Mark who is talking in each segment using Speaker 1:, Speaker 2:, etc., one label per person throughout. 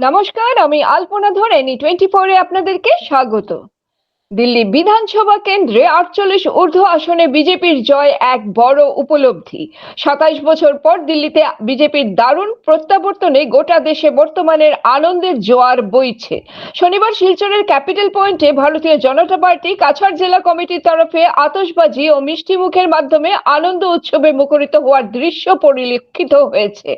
Speaker 1: নমস্কার আমি আলপনা ধরেনি টোয়েন্টি ফোরে আপনাদেরকে স্বাগত। দিল্লি বিধানসভা কেন্দ্রে আটচল্লিশ ঊর্ধ্ব আসনে বিজেপির জয় এক বড় উপলব্ধি। সাতাইশ বছর পর দিল্লিতে বিজেপির দারুণ প্রত্যাবর্তনে গোটা দেশে বর্তমানের আনন্দের জোয়ার বইছে। শনিবার শিলচরের ক্যাপিটাল পয়েন্টে ভারতীয় জনতা পার্টি কাছাড় জেলা কমিটির তরফে আতশবাজি ও মিষ্টি মুখের মাধ্যমে আনন্দ উৎসবে মুখরিত হওয়ার দৃশ্য পরিলক্ষিত হয়েছে।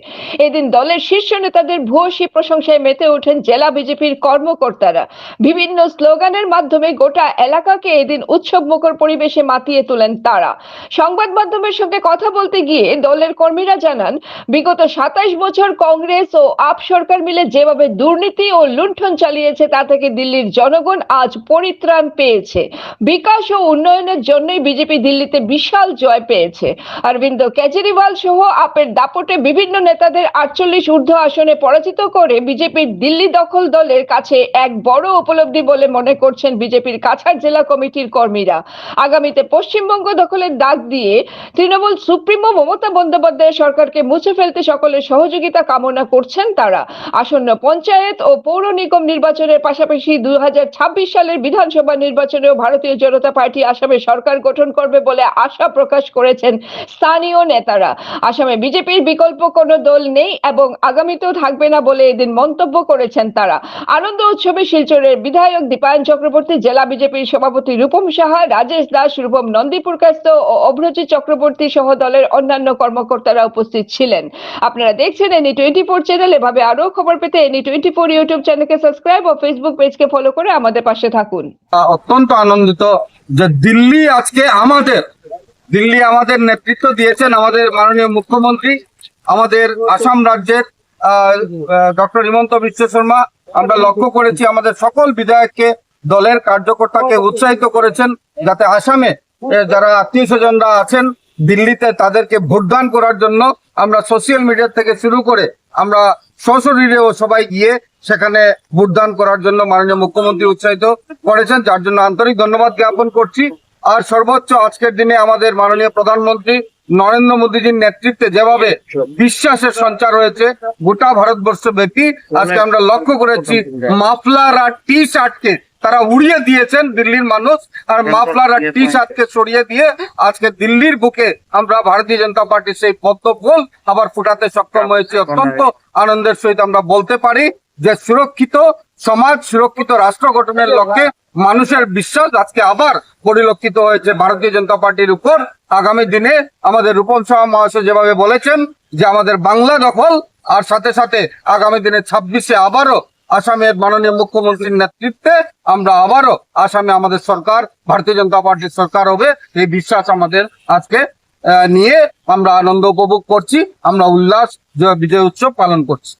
Speaker 1: এদিন দলের শীর্ষ নেতাদের ভূয়সী প্রশংসায় মেতে ওঠেন জেলা বিজেপির কর্মকর্তারা। বিভিন্ন স্লোগানের মাধ্যমে গোটা এলাকাকে এদিন উৎসব মুখর পরিবেশে মাতিয়ে তোলেন তারা। সংবাদ মাধ্যমের সঙ্গে কথা বলতে গিয়ে দলের কর্মীরা জানান, বিগত সাতাইশ বছর কংগ্রেস ও আপ সরকার মিলে যেভাবে দুর্নীতি ও লুণ্ঠন চালিয়েছে, তা থেকে দিল্লির জনগণ আজ পরিত্রাণ পেয়েছে। বিকাশ ও উন্নয়নের জন্যই বিজেপি দিল্লিতে বিশাল জয় পেয়েছে। অরবিন্দ কেজরিওয়াল সহ আপের দাপটে বিভিন্ন নেতাদের আটচল্লিশ ঊর্ধ্ব আসনে পরাজিত করে বিজেপির দিল্লি দখল দলের কাছে এক বড় উপলব্ধি বলে মনে করছেন বিজেপির কাছাড় জেলা কমিটির কর্মীরা। আগামীতে পশ্চিমবঙ্গ দখলের ডাক দিয়ে তৃণমূল সুপ্রিমো মমতা বন্দ্যোপাধ্যায় সরকারকে মুছে ফেলতে সকলের সহযোগিতা কামনা করছেন তারা। আসন্ন পঞ্চায়েত ও পৌর নিগম নির্বাচনের পাশাপাশি দুই সালের বিধানসভা নির্বাচনেও ভারতীয় জনতা পার্টি আসামে সরকার গঠন করবে বলে আশা প্রকাশ করেছেন স্থানীয় নেতারা। আসামে বিজেপির বিকল্প কোনো দল নেই এবং আগামীতেও থাকবে না বলে এদিন মন্তব্য করেছেন তারা। আনন্দ উৎসবে শিলচরের বিধায়ক দীপায়ন চক্রবর্তী জেলা বিজেপির সভাপতি রূপম সাহা, রাজেশ দাস, রূপম নন্দীপুর কাস্ত ও অভ্রজিৎ চক্রবর্তী সহ দলের অন্যান্য কর্মকর্তারা উপস্থিত ছিলেন। আপনারা দেখছেন এনি টোয়েন্টি ফোর চ্যানেল এভাবে আরও খবর পেতে এনি টোয়েন্টি ফোর ইউটিউব চ্যানেলকে সাবস্ক্রাইব ও ফেসবুক পেজকে ফলো করে আমাদের পাশে থাকুন।
Speaker 2: অত্যন্ত আনন্দিত যে দিল্লি আজকে আমাদের, দিল্লি আমাদের নেতৃত্ব দিয়েছেন আমাদের মাননীয় মুখ্যমন্ত্রী, আমাদের আসাম রাজ্যের ডক্টর হিমন্ত বিশ্ব শর্মা। আমরা লক্ষ্য করেছি আমাদের সকল বিধায়ককে দলের কার্যকর্তাকে উৎসাহিত করেছেন যাতে আসামে যারা আত্মীয় স্বজনরা আছেন, দিল্লিতে তাদেরকে ভোটদান করার জন্য আমরা সোশ্যাল মিডিয়া থেকে শুরু করে আমরা সশরীরেও সবাই গিয়ে সেখানে ভোটদান করার জন্য মাননীয় মুখ্যমন্ত্রী উৎসাহিত করেছেন, যার জন্য আন্তরিক ধন্যবাদ জ্ঞাপন করছি। আর সর্বোচ্চ আজকের দিনে আমাদের মাননীয় প্রধানমন্ত্রী নরেন্দ্র মোদীজির নেতৃত্বে যেভাবে বিশ্বাসের সঞ্চার হয়েছে, গোটা ভারতবর্ষ ব্যাপী আজকে আমরা লক্ষ্য করেছি মাফলার আর টি শার্টকে তারা উড়িয়ে দিয়েছেন দিল্লির মানুষ। আর মাফলার আর টি শার্টকে সরিয়ে দিয়ে আজকে দিল্লির বুকে আমরা ভারতীয় জনতা পার্টির সেই পদ্ম ফুল আবার ফুটাতে সক্ষম হয়েছে। অত্যন্ত আনন্দের সহিত আমরা বলতে পারি যে সুরক্ষিত সমাজ সুরক্ষিত রাষ্ট্র গঠনের লক্ষ্যে মানুষের বিশ্বাস আজকে আবার পরিলক্ষিত হয়েছে ভারতীয় জনতা পার্টির উপর। আগামী দিনে আমাদের রূপম সাহা মহাশয় যেভাবে বলেছেন যে আমাদের বাংলা দখল আর সাথে সাথে আগামী দিনে ছাব্বিশে আবারও আসামের মাননীয় মুখ্যমন্ত্রীর নেতৃত্বে আমরা আবারও আসামে আমাদের সরকার, ভারতীয় জনতা পার্টির সরকার হবে। এই বিশ্বাস আমাদের আজকে নিয়ে আমরা আনন্দ উপভোগ করছি। আমরা উল্লাস বিজয় উৎসব পালন করছি।